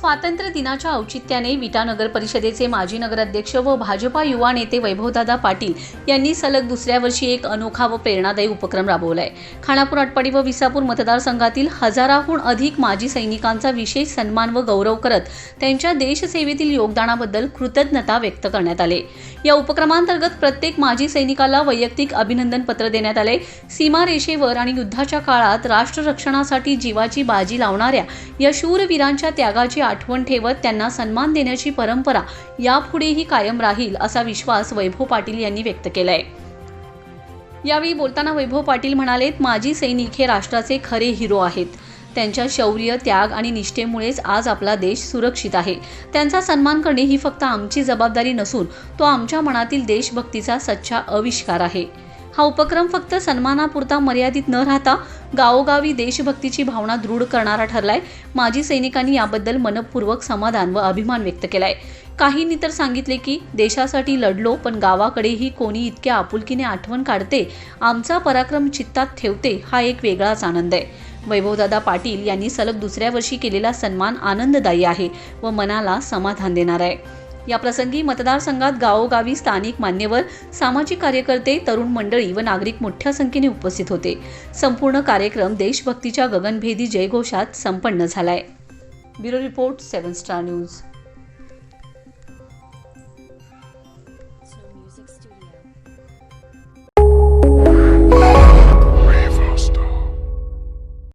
स्वातंत्र्य दिनाच्या औचित्याने विटा नगर परिषदेचे माजी नगराध्यक्ष व भाजपा युवा नेते वैभवदादा पाटील यांनी सलग दुसऱ्या वर्षी एक अनोखा व प्रेरणादायी उपक्रम राबवलाय. खानापूर आटपाडी व विसापूर मतदारसंघातील हजाराहून अधिक माजी सैनिकांचा विशेष सन्मान व गौरव करत त्यांच्या देशसेवेतील योगदानाबद्दल कृतज्ञता व्यक्त करण्यात आले. या उपक्रमांतर्गत प्रत्येक माजी सैनिकाला वैयक्तिक अभिनंदन पत्र देण्यात आले. सीमारेषेवर आणि युद्धाच्या काळात राष्ट्ररक्षणासाठी जीवाची बाजी लावणाऱ्या या शूरवीरांच्या त्यागाची आठवण ठेवत त्यांना सन्मान देण्याची परंपरा यापुढेही कायम राहील असा विश्वास वैभव पाटील यांनी व्यक्त केलाय. यावेळी बोलताना वैभव पाटील म्हणालेत माजी सैनिक हे राष्ट्राचे खरे हिरो आहेत. त्यांच्या शौर्य त्याग आणि निष्ठेमुळेच आज आपला देश सुरक्षित आहे. त्यांचा सन्मान करणे ही फक्त आमची जबाबदारी नसून तो आमच्या मनातील देशभक्तीचा सच्चा आविष्कार आहे. हा उपक्रम फक्त सन्मानापुरता मर्यादित न राहता गावोगावी देशभक्तीची भावना दृढ करणारा ठरलाय. माजी सैनिकांनी याबद्दल मनपूर्वक समाधान व अभिमान व्यक्त केलाय. काहींनी तर सांगितले की देशासाठी लढलो पण गावाकडेही कोणी इतक्या आपुलकीने आठवण काढते आमचा पराक्रम चित्तात ठेवते हा एक वेगळाच आनंद आहे. वैभवदादा पाटील यांनी सलग दुसऱ्या वर्षी केलेला सन्मान आनंददायी आहे व मनाला समाधान देणार आहे. याप्रसंगी मतदारसंघात गावोगावी स्थानिक मान्यवर सामाजिक कार्यकर्ते तरुण मंडळी व नागरिक मोठ्या संख्येने उपस्थित होते. संपूर्ण कार्यक्रम देशभक्तीच्या गगनभेदी जयघोषात संपन्न झालाय. Bureau report seven star news.